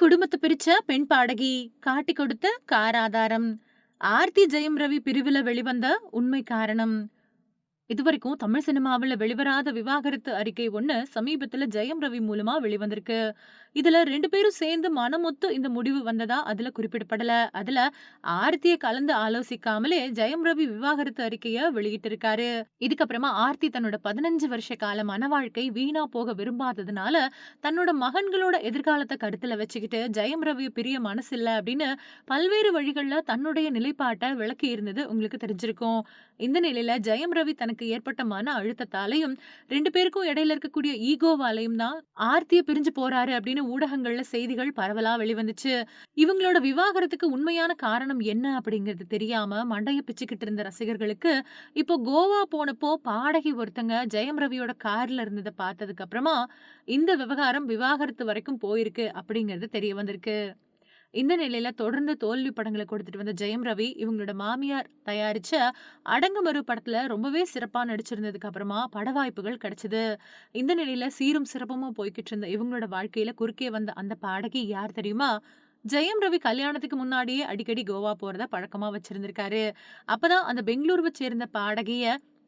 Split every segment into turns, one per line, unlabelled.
குடும்பத்தை பிரிச்ச பெண் பாடகி காட்டி கொடுத்த காராதாரம். ஆர்த்தி ஜெயம் ரவி பிரிவுல வெளிவந்த உண்மை காரணம். இதுவரைக்கும் தமிழ் சினிமாவில் வெளிவராத விவாகரத்து அறிக்கை ஒன்று சமீபத்தில் ஜெயம் ரவி மூலமா வெளிவந்திருக்கு. இதுல ரெண்டு பேரும் சேர்ந்து மனமொத்து இந்த முடிவு வந்ததா அதுல குறிப்பிடப்படல. அதுல ஆர்த்தியை கலந்து ஆலோசிக்காமலே ஜெயம் ரவி விவாகரத்து அறிக்கைய வெளியிட்டிருக்காரு. இதுக்கப்புறமா ஆர்த்தி தன்னோட பதினஞ்சு வருஷ கால மன வாழ்க்கை வீணா போக விரும்பாததுனால தன்னோட மகன்களோட எதிர்காலத்தை கருத்துல வச்சுக்கிட்டு ஜெயம் ரவி பிரிய மனசு இல்ல அப்படின்னு பல்வேறு வழிகளில் தன்னுடைய நிலைப்பாட்டை விளக்கி இருந்தது உங்களுக்கு தெரிஞ்சிருக்கும். இந்த நிலையில ஜெயம் ரவி தனக்கு ஏற்பட்ட மன அழுத்தத்தாலையும் ரெண்டு பேருக்கும் இடையில இருக்கக்கூடிய ஈகோவாலையும் தான் ஆர்த்திய பிரிஞ்சு போறாரு அப்படின்னு ஊடகங்கள்ல செய்திகள் பரவலா வெளிவந்துச்சு. இவங்களோட விவாகரத்துக்கு உண்மையான காரணம் என்ன அப்படிங்கிறது தெரியாம மண்டைய பிச்சுக்கிட்டு இருந்த ரசிகர்களுக்கு இப்போ கோவா போனப்போ பாடகி ஒருத்தங்க ஜெயம் ரவியோட கார்ல இருந்ததை பார்த்ததுக்கு அப்புறமா இந்த விவகாரம் விவாகரத்து வரைக்கும் போயிருக்கு அப்படிங்கிறது தெரிய வந்திருக்கு. இந்த நிலையில தொடர்ந்து தோல்வி படங்களை கொடுத்துட்டு வந்த ஜெயம் ரவி இவங்களோட மாமியார் தயாரிச்ச அடங்குமறு படத்துல ரொம்பவே சிறப்பா நடிச்சிருந்ததுக்கு அப்புறமா பட வாய்ப்புகள் கிடைச்சது. இந்த நிலையில சீரும் சிறப்புமா போய்கிட்டு இருந்த இவங்களோட வாழ்க்கையில குறுக்கே வந்த அந்த பாடகி யார் தெரியுமா? ஜெயம் ரவி கல்யாணத்துக்கு முன்னாடியே அடிக்கடி கோவா போறத பழக்கமா வச்சிருந்திருக்காரு. அப்பதான் அந்த பெங்களூருவை சேர்ந்த பாடகிய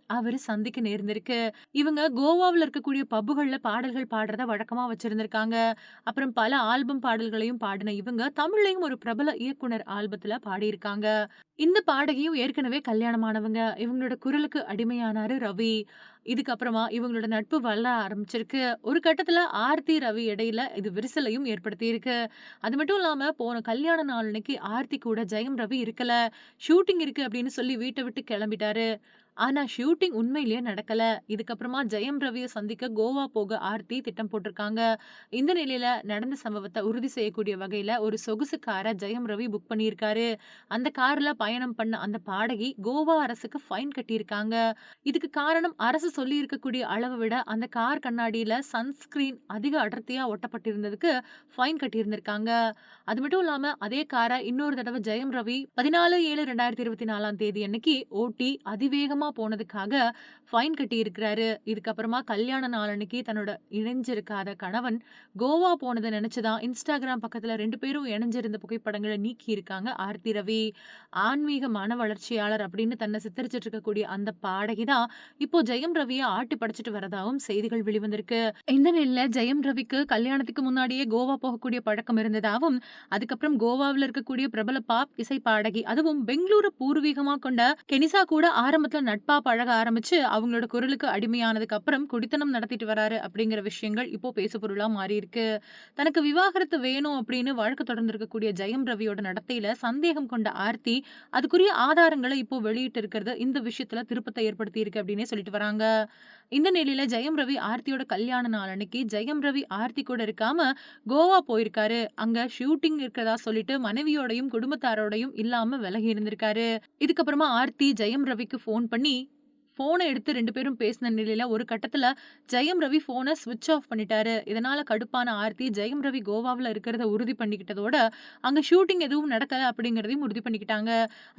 அவரு சந்திக்க நேர்ந்திருக்கு. இவங்க கோவாவுல இருக்கக்கூடிய பப்புகள்ல பாடல்கள் பாடுறத வழக்கமா வச்சிருந்திருக்காங்க. அப்புறம் பல ஆல்பம் பாடல்களையும் பாடின இவங்க தமிழ்லயும் ஒரு பிரபல இயக்குனர் ஆல்பத்துல பாடியிருக்காங்க. இந்த பாடகியும் ஏற்கனவே கல்யாணமானவங்க. இவங்களோட குரலுக்கு அடிமையானாரு ரவி. இதுக்கப்புறமா இவங்களோட நட்பு வளர ஆரம்பிச்சிருக்கு. ஒரு கட்டத்துல ஆர்த்தி ரவி இடையில இது விரிசலையும் ஏற்படுத்தி இருக்கு அது மட்டும் இல்லாம போன கல்யாண நாள் அன்னைக்கு ஆர்த்தி கூட ஜெயம் ரவி இருக்கல. ஷூட்டிங் இருக்கு அப்படின்னு சொல்லி வீட்டை விட்டு கிளம்பிட்டாரு. ஆனா ஷூட்டிங் உண்மையிலேயே நடக்கல. இதுக்கப்புறமா ஜெயம் ரவியை சந்திக்க கோவா போக ஆர்த்தி திட்டம் போட்டிருக்காங்க. இந்த நிலையில நடந்த சம்பவத்தை உறுதி செய்யக்கூடிய வகையில ஒரு சொகுசு காரை ஜெயம் ரவி புக் பண்ணியிருக்காரு. அந்த கார்ல பயணம் பண்ண அந்த பாடகி கோவா அரசுக்கு ஃபைன் கட்டியிருக்காங்க. இதுக்கு காரணம் அரசு சொல்லி இருக்கக்கூடிய அளவை விட அந்த கார் கண்ணாடியில சன்ஸ்கிரீன் அதிக அடர்த்தியா ஒட்டப்பட்டிருந்ததுக்கு ஃபைன் கட்டியிருந்திருக்காங்க. அது மட்டும் இல்லாம அதே காரை இன்னொரு தடவை ஜெயம் ரவி பதினாலு ஏழு ரெண்டாயிரத்தி இருபத்தி நாலாம் தேதி அன்னைக்கு ஓட்டி அதிவேகமா போனதுக்காக ஃபைன் கட்டி இருக்கிறாரு இதுக்கப்புறமா கல்யாண நாள் தன்னோட இணைஞ்சிருக்காத கணவன் கோவா போனதை நினைச்சுதான் இன்ஸ்டாகிராம் பக்கத்துல ரெண்டு பேரும் இணைஞ்சிருந்த புகைப்படங்களை நீக்கி இருக்காங்க ஆர்த்தி ரவி ஆன்மீக மன வளர்ச்சியாளர் அப்படின்னு தன்னை சித்தரிச்சிட்டு இருக்கக்கூடிய அந்த பாடகி தான் இப்போ ஜெயம் ரவியை ஆட்டி படைச்சிட்டு வரதாகவும் செய்திகள் வெளிவந்திருக்கு. இந்த நிலையில ஜெயம் ரவிக்கு கல்யாணத்துக்கு முன்னாடியே கோவா போகக்கூடிய பழக்கம் இருந்ததாகவும் அதுக்கப்புறம் கோவாவில் இருக்கக்கூடிய பிரபல பாப் இசை பாடகி அதுவும் பெங்களூரு பூர்வீகமா கொண்ட கெனிசா கூட ஆரம்பத்துல நட்பா பழக ஆரம்பிச்சு அவங்களோட குரலுக்கு அடிமையானதுக்கு அப்புறம் குடித்தனம் நடத்திட்டு வராரு அப்படிங்கிற விஷயங்கள் இப்போ பேசு பொருளா மாறி இருக்கு தனக்கு விவாகரத்து வேணும் அப்படின்னு வழக்கு தொடர்ந்து இருக்கக்கூடிய ஜெயம் ரவியோட நடத்தையில சந்தேகம் கொண்ட ஆர்த்தி அதுக்குரிய ஆதாரங்களை இப்போ வெளியிட்டு இருக்கிறது இந்த விஷயத்துல திருப்பத்தை ஏற்படுத்தி இருக்கு அப்படின்னே சொல்லிட்டு வராங்க. இந்த நிலையில ஜெயம் ரவி ஆர்த்தியோட கல்யாண நாள் அன்னைக்கு ஜெயம் ரவி ஆர்த்தி கூட இருக்காம கோவா போயிருக்காரு. அங்க ஷூட்டிங் இருக்கிறதா சொல்லிட்டு மனைவியோடையும் குடும்பத்தாரோடையும் இல்லாம விலகி இருந்திருக்காரு. இதுக்கப்புறமா ஆர்த்தி ஜெயம் ரவிக்கு போன் பண்ணி பண்ணி ஃபோனை எடுத்து ரெண்டு பேரும் பேசின நிலையில் ஒரு கட்டத்தில் ஜெயம் ரவி ஃபோனை சுவிட்ச் ஆஃப் பண்ணிட்டாரு. இதனால் கடுப்பான ஆர்த்தி ஜெயம் ரவி கோவாவில் இருக்கிறத உறுதி பண்ணிக்கிட்டதோட அங்கே ஷூட்டிங் எதுவும் நடக்கலை அப்படிங்கிறதையும் உறுதி பண்ணிக்கிட்டாங்க.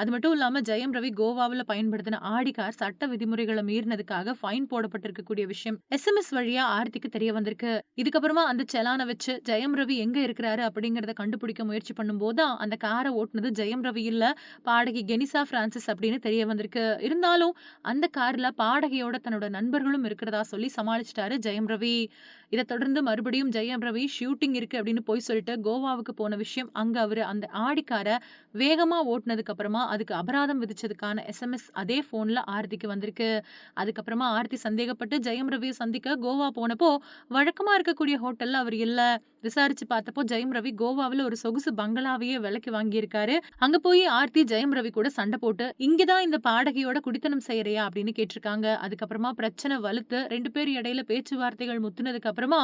அது மட்டும் இல்லாமல் ஜெயம் ரவி கோவாவில் பயன்படுத்தின ஆடி கார் சட்ட விதிமுறைகளை மீறினதுக்காக ஃபைன் போடப்பட்டிருக்கக்கூடிய விஷயம் எஸ்எம்எஸ் வழியாக ஆர்த்திக்கு தெரிய வந்திருக்கு. இதுக்கப்புறமா அந்த செலானை வச்சு ஜெயம் ரவி எங்கே இருக்கிறாரு அப்படிங்கிறத கண்டுபிடிக்க முயற்சி பண்ணும்போது தான் அந்த காரை ஓட்டுனது ஜெயம் ரவி இல்லை பாடகி கெனிசா பிரான்சிஸ் அப்படின்னு தெரிய வந்திருக்கு. இருந்தாலும் அந்த கார் கார்ல பாடகையோட தன்னோட நண்பர்களும் இருக்கிறதா சொல்லி சமாளிச்சிட்டாரு ஜெயம் ரவி. இதை தொடர்ந்து மறுபடியும் ஜெயம் ரவி ஷூட்டிங் இருக்கு அப்படின்னு போய் சொல்லிட்டு கோவாவுக்கு போன விஷயம் அங்க அவர் அந்த ஆடிக்காரை வேகமா ஓட்டினதுக்கு அப்புறமா அதுக்கு அபராதம் விதிச்சதுக்கான எஸ்எம்எஸ் அதே போன்ல ஆர்த்திக்கு வந்திருக்கு. அதுக்கப்புறமா ஆர்த்தி சந்தேகப்பட்டு ஜெயம் ரவியை சந்திக்க கோவா போனப்போ வழக்கமா இருக்கக்கூடிய ஹோட்டல்ல அவர் இல்ல. விசாரிச்சு பார்த்தப்போ ஜெயம் ரவி கோவாவில் ஒரு சொகுசு பங்களாவையே விலைக்கு வாங்கியிருக்காரு. அங்க போய் ஆர்த்தி ஜெயம் ரவி கூட சண்டை போட்டு இங்கதான் இந்த பாடகையோட குடித்தனம் செய்யறியா? அப்படின்னு கேட்டிருக்காங்க. அதுக்கப்புறமா பிரச்சனை வலுத்து ரெண்டு பேர் இடையில பேச்சுவார்த்தைகள் முத்துனதுக்கு அப்புறமா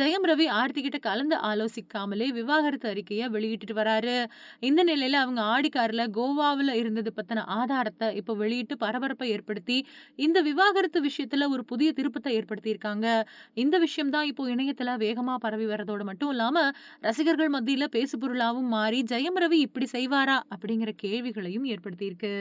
ஜெயம் ரவி ஆர்த்தி கிட்ட கலந்து ஆலோசிக்காமலே விவாகரத்து அறிக்கையை வெளியிட்டுட்டு வராரு. இந்த நிலையில அவங்க ஆடி கார்ல கோவாவில் இருந்தது பத்தின ஆதாரத்தை இப்போ வெளியிட்டு பரபரப்பை ஏற்படுத்தி இந்த விவாகரத்து விஷயத்துல ஒரு புதிய திருப்பத்தை ஏற்படுத்தி இருக்காங்க இந்த விஷயம் தான் இப்போ இணையத்துல வேகமா பரவி வர்றதோட மட்டும் இல்லாம ரசிகர்கள் மத்தியில பேசுபொருளாவும் மாறி ஜெயம் ரவி இப்படி செய்வாரா அப்படிங்கிற கேள்விகளையும் ஏற்படுத்தியிருக்கு.